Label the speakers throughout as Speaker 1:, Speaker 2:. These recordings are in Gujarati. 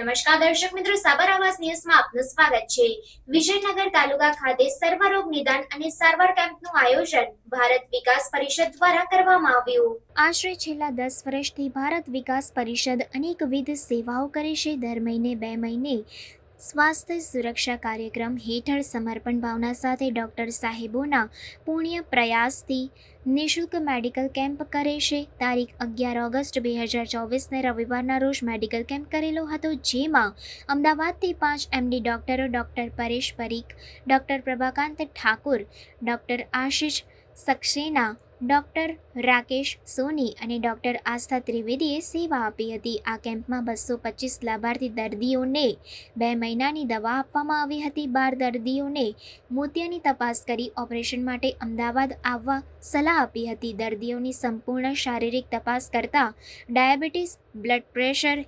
Speaker 1: નમસ્કાર દર્શક મિત્રો, સાબર આવાસ ન્યૂઝમાં આપનું સ્વાગત છે. વિજયનગર તાલુકા ખાતે સર્વરોગ નિદાન અને સારવાર કેમ્પનું આયોજન ભારત વિકાસ પરિષદ દ્વારા કરવામાં આવ્યું. આશરે છેલ્લા દસ વર્ષથી ભારત વિકાસ પરિષદ અનેકવિધ સેવાઓ કરે છે. દર મહિને બે મહિને સ્વાસ્થ્ય સુરક્ષા કાર્યક્રમ હેઠળ સમર્પણ ભાવના સાથે ડૉક્ટર સાહેબોના પુણ્ય પ્રયાસથી નિઃશુલ્ક મેડિકલ કેમ્પ કરે છે. તારીખ અગિયાર ઓગસ્ટ બે હજાર ચોવીસને રવિવારના રોજ મેડિકલ કેમ્પ કરેલો હતો, જેમાં અમદાવાદથી પાંચ એમડી ડૉક્ટરો doctor Paresh Parikh, doctor Prabhakant Thakur, doctor Ashish Saxena doctor Rakesh Soni અને ડૉક્ટર આસ્થા ત્રિવેદીએ સેવા આપી હતી. આ કેમ્પમાં બસો પચીસ લાભાર્થી દર્દીઓને બે મહિનાની દવા આપવામાં આવી હતી. બાર દર્દીઓને મોતિયાની તપાસ કરી ઓપરેશન માટે અમદાવાદ આવવા સલાહ આપી હતી. દર્દીઓની સંપૂર્ણ શારીરિક તપાસ કરતાં ડાયાબિટીસ, બ્લડ પ્રેશર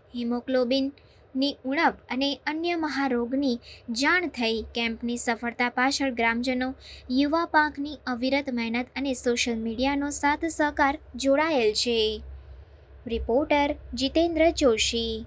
Speaker 1: હિમોગ્લોબિનની ઉણપ અને અન્ય મહારોગની જાણ થઈ કેમ્પની સફળતા પાછળ ગ્રામજનો યુવા પાંખની અવિરત મહેનત અને સોશિયલ મીડિયાનો સાથ સહકાર જોડાયેલ છે. રિપોર્ટર જીતેન્દ્ર જોશી.